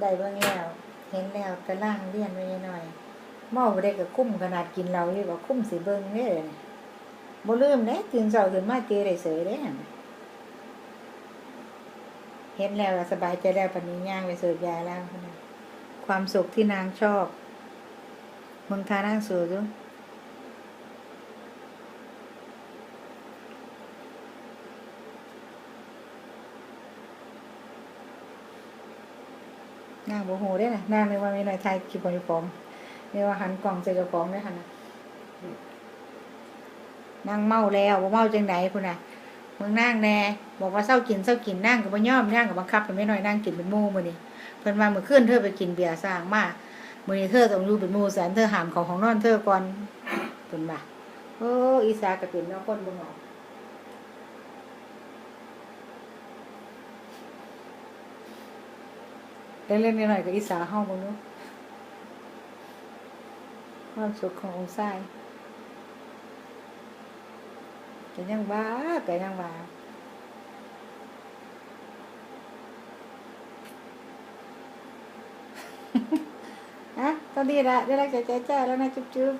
ได้เบิ่งแล้ว เห็นแล้วกระล่างเลียนไว้หน่อยเมาบ่ได้กับคุ้มขนาดกินเราเลยว่าคุ้มสิเบิ่งเด้อบ่ลืมเด้ตื่นเช้าขึ้นมาเจอได้เสยเด้เห็นแล้วสบายใจแล้วปันนี้ย่างไปเสิร์ฟยาแล้ว ความสุขที่นางชอบมึงทานางสูจุ นางโมโหได้นะนางเลยว่าไม่น่อยไทยคลิปบริฟอมนี่ว่าหันกล่องใส่กระป๋องได้ค่ะนะนางเมาแล้วบ่เมาจังไหนพุ่นน่ะมึงนั่งแน่บอกว่าเศร้ากินเศร้ากินนั่งกับบ่ย่อมนั่งกับบังคับกันไม่น้อยนั่งกินเป็นมู่มือนี้เพิ่นว่ามื้อคืนเธอไปกินเบียร์สร้างมามือนี้เธอต้องอยู่เป็นมู่แสนเธอหามของของนอนเธอก่อนเพิ่นว่าโอ้อีสาก็เป็นเนาะคนบ่หงหน่อ ยๆก็อีสาเฮาบ่เนาะความสุขขององค์ชายก็ยังว่า